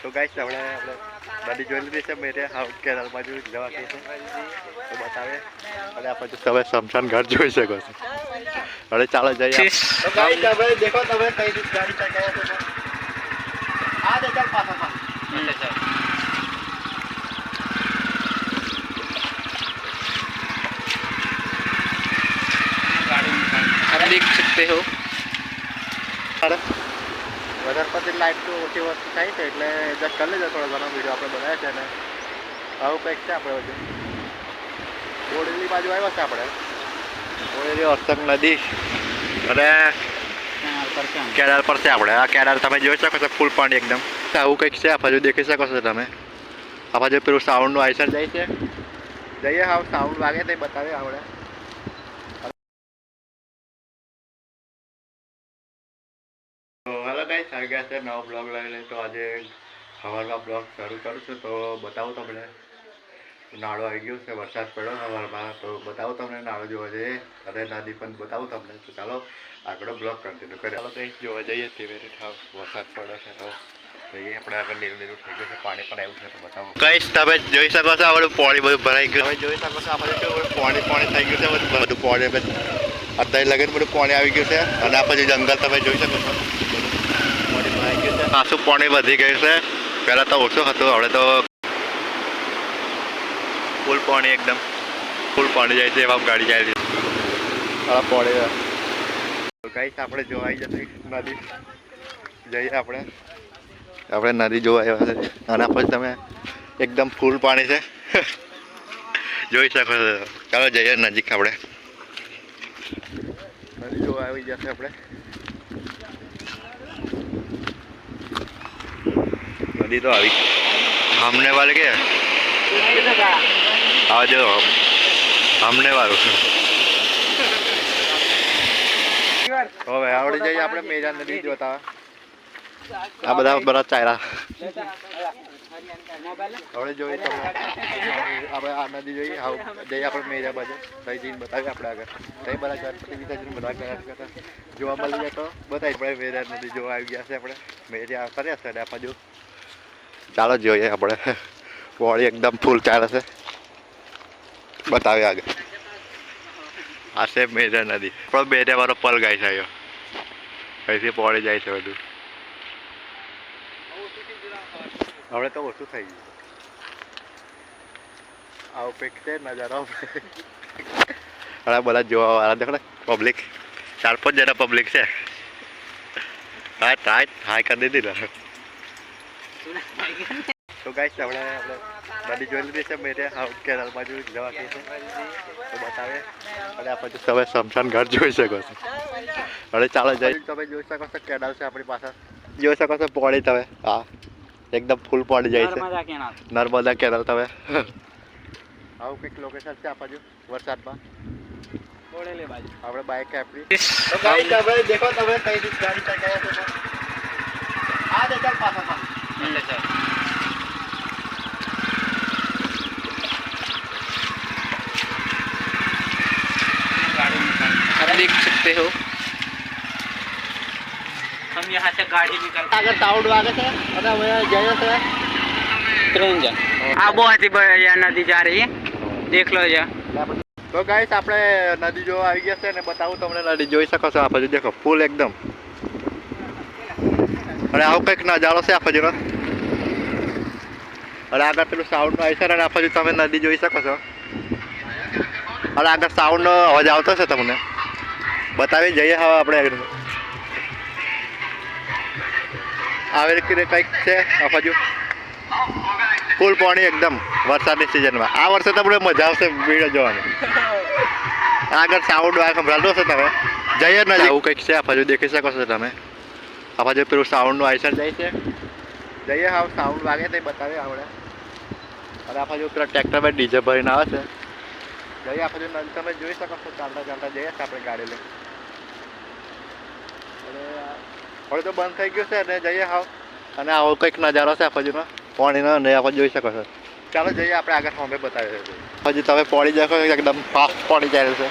તો ગાઈસ આપણે આપણે નદી જોઈ લીધી છે મેરે હાઉસ કેનાલ બાજુ જવા કહી છે તો બતાવે અને આ પછી તમે શમશાન ઘાટ જોઈ શકો છો હવે ચાલો જઈએ તો ગાઈસ હવે દેખો તમે કઈ રીત ગાડી ચલાવે છે આ દેખાડ પાછા પાછા आप देख सकते हो અરે વધારે પડતી લાઈટ તો ઓછી વસ્તુ થાય છે એટલે એડજસ્ટ કરી લેજો થોડો ઘણો વીડિયો આપણે બનાવ્યા છે ને આવું કંઈક છે આપણે બધું બોડેલી બાજુ આવ્યા છે આપણે. બોડેલી અર્થક નદી. અને કેડાર પર છે આપણે. આ કેડાર તમે જોઈ શકો છો ફૂલ પાણી એકદમ. આવું કંઈક છે આ બાજુ દેખી શકો છો તમે. આ બાજુ પેલું સાઉન્ડનું આઈસર જાય છે. જઈએ હા સાઉન્ડ વાગે તે બતાવે આપણે. ગયા છે નવો બ્લોગ લઈને. તો આજે સવારમાં બ્લોગ શરૂ કરું છું. તો બતાવું તમને. નાળો આવી ગયો છે વરસાદ પડ્યો સવારમાં. તો બતાવું તમને નાળો જોવા જઈએ. અને નદી પણ બતાવું તમને. તો ચાલો આગળ બ્લોગ કન્ટિન્યુ કરીએ. ચાલો કંઈક જોવા જઈએ. કેવી રીતે વરસાદ પડ્યો છે તો જઈએ. આપણે આગળ લીલું લીલું થઈ ગયું છે. પાણી પણ આવ્યું છે. તો બતાવો. કઈશ તમે જોઈ શકો છો આપણે પાણી બધું ભરાઈ ગયું. તમે જોઈ શકો છો આપણે પાણી પાણી થઈ ગયું છે. બધું બધું પાણી અત્યારે લગન બધું પાણી આવી ગયું છે. અને આ પછી જંગલ તમે જોઈ શકો છો. ગયું પાણી વધી ગયું છે. પહેલાં તો ઓછું હતું, હવે તો ફૂલ પાણી એકદમ ફૂલ પાણી જાય છે, એવા ગાડી જાય છે. આ પાણી કઈ આપણે જોવા આવી જતી નદી. જઈએ આપણે. આપણે નદી જોવા આવ્યા છે. અને પછી તમે એકદમ ફૂલ પાણી છે. જોઈ શકો છો. ચાલો જઈએ નજીક આપણે. નદી જોવા આવી જશે આપણે. નદી તો આવી. સામને વાળે કે? આ જો. સામને વાળું હવે આવડી જઈએ આપણે મેજા નદી જોતા. આ બધા બધા ચાયરા હવે જોઈએ તમે આપણે આ નદી જોઈએ આવ જઈએ આપણે મેજા બાજુ. તઈ જઈને બતાવીએ આપણે આગળ. તઈ બધા ગણપતિ વિસર્જન બધા ગયા કરતા જોવા મળી જાય તો બતાવી પડે મેજા નદી જોવા આવી ગયા છે આપણે. મેજા કર્યા છે આપણે બાજુ. ચાલો જોઈએ આપણે. પોળી એકદમ ફૂલ ચાલે છે. બતાવે આગળ. આ છે મેજર નદી. પણ બેરે મારો પલ ગાય છે આવ્યો અહીંથી પોળી જાય છે બધું. હવે તો ઓછું થઈ ગયું. આવું કંઈક છે નજારો હવે બધા જોવા વાળા દેખો ને પબ્લિક ચાર પાંચ જણા પબ્લિક છે. હા ટ્રાય હાય કરી દીધી ને તો ગાઈસ આપણે આપણે બધી જોઈ છે મેરે હાઉટ કેરલ બાજુ જવા છે. તો બતાવે. અને આપણે તમે સમશાન ઘર જોઈ શકો છો. અરે ચાલો જઈ. તમે જોઈ શકો છો કેનાલ છે આપણી પાસે. જોઈ શકો છો પોડી તમે. હા. એકદમ ફૂલ પડી જાય છે. નર્મદા કેનાલ. તમે. આવું કંઈક લોકેશન છે આ બાજુ વરસાદમાં? આપણે બાઇક આપણી તો ગાડી તમે દેખો તમે કઈ ગાડી ચકાયા છે. આ દેખાડ પાછા आप देख सकते हो हम यहाँ से गाड़ी निकल આગળ સાઉન્ડ વાગે છે અને હવે જઈએ છે ट्रेन जा આ बहुत ही बढ़िया नदी जा रही है देख लो जा તો ગાઈસ આપણે નદી જોવા આવી ગયા છે ને બતાવું તમને નદી જોઈ શકો છો આ બાજુ દેખો ફૂલ એકદમ અને આવું કંઈક નજારો છે આ બાજુનો અને આગળ પેલું સાઉન્ડનો આવી છે અને આ બાજુ તમે નદી જોઈ શકો છો. અને આગળ સાઉન્ડનો અવાજ આવતો છે તમને. બતાવી જઈએ હવે આપણે આગળ. આવી રીતે કંઈક છે આ બાજુ ફૂલ પાણી એકદમ વરસાદની સિઝનમાં આ વર્ષે તમને મજા આવશે ભીડ જોવાની. આગળ સાઉન્ડ સંભળાતો હશે તમે. જઈએ ને આવું કંઈક છે આ બાજુ દેખી શકો છો તમે. આ જે પેલું સાઉન્ડનું આઈસર જાય છે. જઈએ હા સાઉન્ડ વાગે તે બતાવે આપણે. અને આ જો પેલા ટ્રેક્ટરમાં ડીજે ભરીને આવે છે. જઈએ આ જો તમે જોઈ શકો છો ચાલતા ચાલતા જઈએ છીએ આપણે ગાડી લઈ. અને હવે તો બંધ થઈ ગયું છે અને જઈએ હાવ. અને આવો કંઈક નજારો છે આ બાજુનો પાણીનો અને આપણે જોઈ શકો છો. ચાલો જઈએ આપણે આગળ સામે બતાવીએ. હજી તમે પડી જશો એકદમ ફાસ્ટ પડી જાય છે.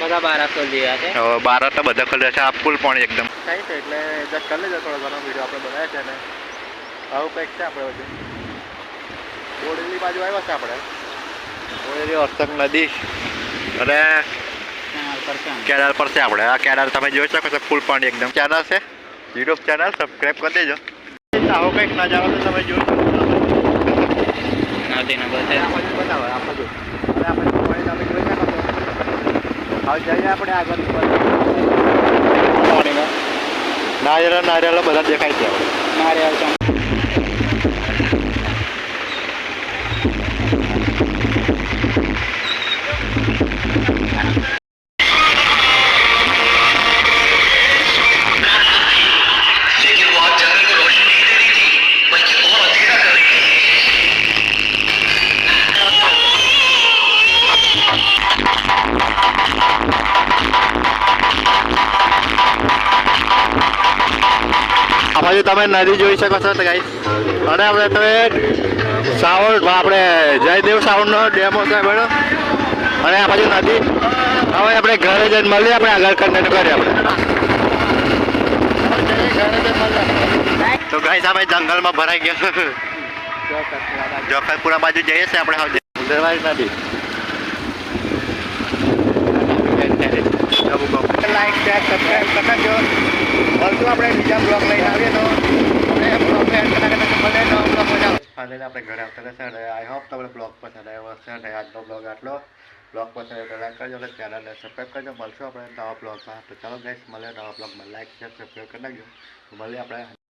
બધા બારસો લીધા છે. હવે બાર તો બધા ખોલ્યા છે. આ ફૂલ પણ એકદમ. થાય છે એટલે એડજસ્ટ કરી લેજો થોડો ઘણો વીડિયો આપણે બનાવ્યા છે ને આવું કંઈક છે આપણે બોડેલી બાજુ આવ્યા છે આપણે. બોડેલી અસ્તક નદી. અને કેનાલ પર છે છે આપણે. આ કેનાલ તમે જોઈ શકો છો ફૂલ પાણી એકદમ. ચેનલ છે. યુટ્યુબ ચેનલ સબસ્ક્રાઈબ કરી દેજો. આવો કંઈક નજારો તો તમે જોઈ શકો છો. નદીને બધે આ બાજુ બતાવો આ બાજુ અને આ બાજુ પાણી તમે જોઈ શકો છો હવે જઈએ આપણે આગળ પાણીમાં. નારિયેળ નારિયેળ બધા દેખાય છે. આપણે નારિયેળ બાજુ તમે નદી જોઈ શકો છો ગાઈસ અને આપણે તમે સાવણ આપણે જયદેવ સાવણનો ડેમો છે બરાબર? અને આ બાજુ નદી. હવે આપણે ઘરે જઈને મળીએ આપણે આગળ કન્ટેન્ટ કરીએ આપણે. તો ગાઈસ આપણે જંગલમાં ભરાઈ ગયા. જોખલપુરા બાજુ જઈએ છીએ આપણે હવે. ઉંદરવાળી નદી. લાઈક શેર સબસ્ક્રાઈબ કરી મળશું આપણે બીજા બ્લોક લઈને આવીએ તો આપણે બ્લોગ એન્ડ કરતા આવે. ફાઇનલી આપણે ઘરે આવતા રહેશે અને આઈ હોપ તમને બ્લોગ પસંદ આવ્યો હશે અને આજનો બ્લોગ આટલો. બ્લોગ પસંદ આવ્યો તો લાઈક કરજો અને ચેનલને સબસ્ક્રાઈબ કરજો. મળશું આપણે નવા બ્લોગમાં. તો ચાલો ગાઈસ મળે નવા બ્લોગમાં. લાઈક શેર સબસ્ક્રાઈબ કરી નાખજો. મળીએ આપણે.